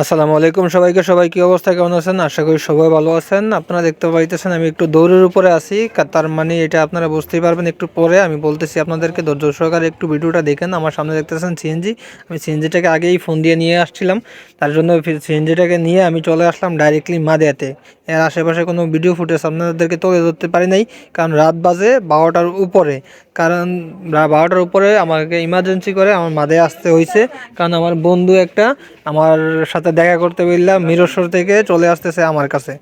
আসসালামু আলাইকুম সবাইকে। সবাই কী অবস্থা? কেমন আছেন? আশা করি সবাই ভালো আছেন। আপনারা দেখতে পাইতেছেন আমি একটু দৌড়ের উপরে আছি। তার মানে এটা আপনারা বুঝতেই পারবেন একটু পরে। আমি বলতেছি আপনাদেরকে ধৈর্য সহকারে একটু ভিডিওটা দেখেন। আমার সামনে দেখতেছেন সিএনজি আমি সিএনজিটাকে আগেই ফোন দিয়ে নিয়ে আসছিলাম। তার জন্য সিএনজিটাকে নিয়ে আমি চলে আসলাম ডাইরেক্টলি মাদেয়াতে। এর আশেপাশে কোনো ভিডিও ফুটেজ আপনাদেরকে তুলে ধরতে পারি নাই, কারণ রাত বাজে বারোটার উপরে। কারণ বারোটার উপরে আমাকে ইমার্জেন্সি করে আমার মাদে আসতে হয়েছে কারণ আমার বন্ধু একটা আমার সাথে দেখা করতে বললাম মিরসর থেকে চলে আসতেছে আমার কাছে।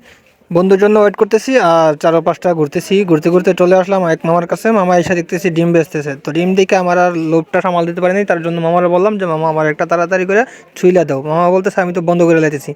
বন্ধুর জন্য ওয়েট করতেছি আর চারো পাঁচটা ঘুরতেছি। ঘুরতে ঘুরতে চলে আসলাম এক মামার কাছে। মামা এসে দেখতেছি ডিম বেচতেছে। তো ডিম দেখে আমার আর লোভটা সামাল দিতে পারিনি, তার জন্য মামারে বললাম যে, মামা, আমার একটা তাড়াতাড়ি করে ছুইলা দাও। মামা বলতেছে, আমি তো বন্ধ করে লাইতেছি।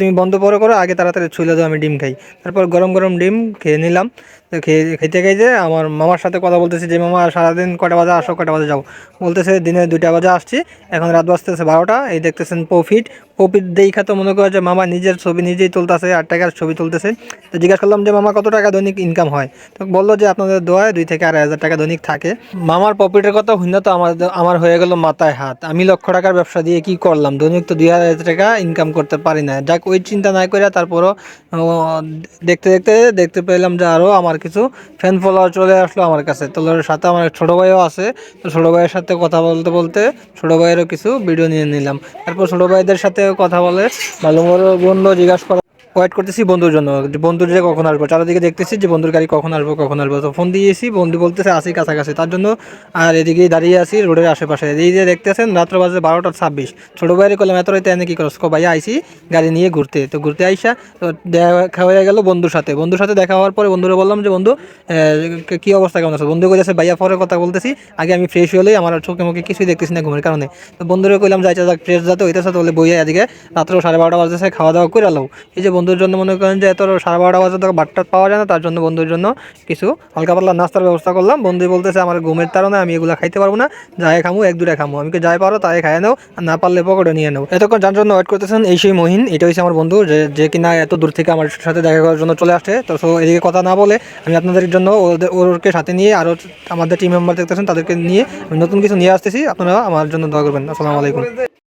তুমি বন্ধ পরে, করো, আগে তাড়াতাড়ি ছুইলা দাও, আমি ডিম খাই। তারপর গরম গরম ডিম খেয়ে নিলাম। তো খেয়ে খেতে আমার মামার সাথে কথা বলতেছি যে, মামা, সারাদিন কটা বাজে? আসো কটা বাজে যাও। বলতেছে, দিনে দুইটা বাজে, আসছি। এখন রাত বাজতেছে বারোটা। এই দেখতেছেন প্রফিট। প্রফিট দেখা তো মনে করে যে, মামা নিজের ছবি নিজেই তুলতেছে আট টাকার ছবি তুলতেছে। তো জিজ্ঞাসা করলাম যে, মামা, কত টাকা দৈনিক ইনকাম হয়? তো বলল যে, আপনাদের দোয়ায় দুই থেকে আড়াই হাজার টাকা দৈনিক থাকে। মামার প্রফিটের কথা হইনা তো আমার আমার হয়ে গেল মাথায় হাত। আমি লক্ষ টাকার ব্যবসা দিয়ে কি করলাম? দৈনিক তো দুই হাজার টাকা ইনকাম করতে পারি না। যাক, ওই চিন্তা না করে তারপরও দেখতে দেখতে দেখতে পেলাম যে আরও আমার কিছু ফ্যান ফলোয়ার চলে আসলো আমার কাছে। তো সাথে আমার ছোট ভাইও আছে, তো ছোটো ভাইয়ের সাথে কথা বলতে বলতে ছোটো ভাইয়েরও কিছু ভিডিও নিয়ে নিলাম। তারপর ছোটো ভাইদের সাথে কথা বলে ভালো বন্ধু জিজ্ঞাসা করা ওয়েট করতেছি বন্ধুর জন্য। যে বন্ধুর যে কখন আসব? চারিদিকে দেখতেছি যে বন্ধুর গাড়ি কখন আসব কখন আসব। তো ফোন দিয়েছি, বন্ধু বলতেছে, আসি কাছাকাছি। তার জন্য আর এদিকে দাঁড়িয়ে আছি রোডের আশেপাশে। এই যে দেখতেছেন, রাত্র বাজে বারোটা ছাব্বিশ। ছোটো বাইরে করলাম এত রাইতে এনে কি করো কো ভাইয়া আইসি, গাড়ি নিয়ে ঘুরতে। তো ঘুরতে আইসা, তো দেখা হয়ে গেল বন্ধুর সাথে। বন্ধুর সাথে দেখা হওয়ার পরে বন্ধুরা বললাম যে, বন্ধু কি অবস্থা, কেমন আছে? বন্ধু কইতেছে, ভাইয়া, পরে কথা বলতেছি। আগে আমি ফ্রেশ হলেই আমার চোখে মুখে কিছুই দেখতেছি না ঘুমের কারণে। তো বন্ধুরা কইলাম, যাইতে যাক ফ্রেশ যাতে হইতেছে তো বলে বইয়া এদিকে রাত্র সাড়ে বারোটা বাজতেছে, খাওয়া দাওয়া করে আলো এই যে বন্ধুর জন্য মনে করেন যে এত সাড়ে বারোটা বাজে তো বাট্টা পাওয়া যায় না, তার জন্য বন্ধুর জন্য কিছু হালকা পাতলা নাস্তার ব্যবস্থা করলাম। বন্ধু বলতেছে, আমার ঘুমের তারণে আমি এগুলো খাইতে পারব না, যাই খামু, এক দূরে খামু। আমি যাই পারো তাই খাই নাও না পারলে পকেটে নিয়ে নাও। এতক্ষণ যার জন্য ওয়েট করতেছেন, এই সেই মহিন এটা হচ্ছে আমার বন্ধু, যে যে কিনা এত দূর থেকে আমার সাথে দেখা করার জন্য চলে আসছে। তো সো এদিকে কথা না বলে আমি আপনাদের জন্য ওদের, ওরকে সাথে নিয়ে আরও আমাদের টিম মেম্বার দেখতেছেন, তাদেরকে নিয়ে আমি নতুন কিছু নিয়ে আসতেছি। আপনারা আমার জন্য দোয়া করবেন। আসসালামু আলাইকুম।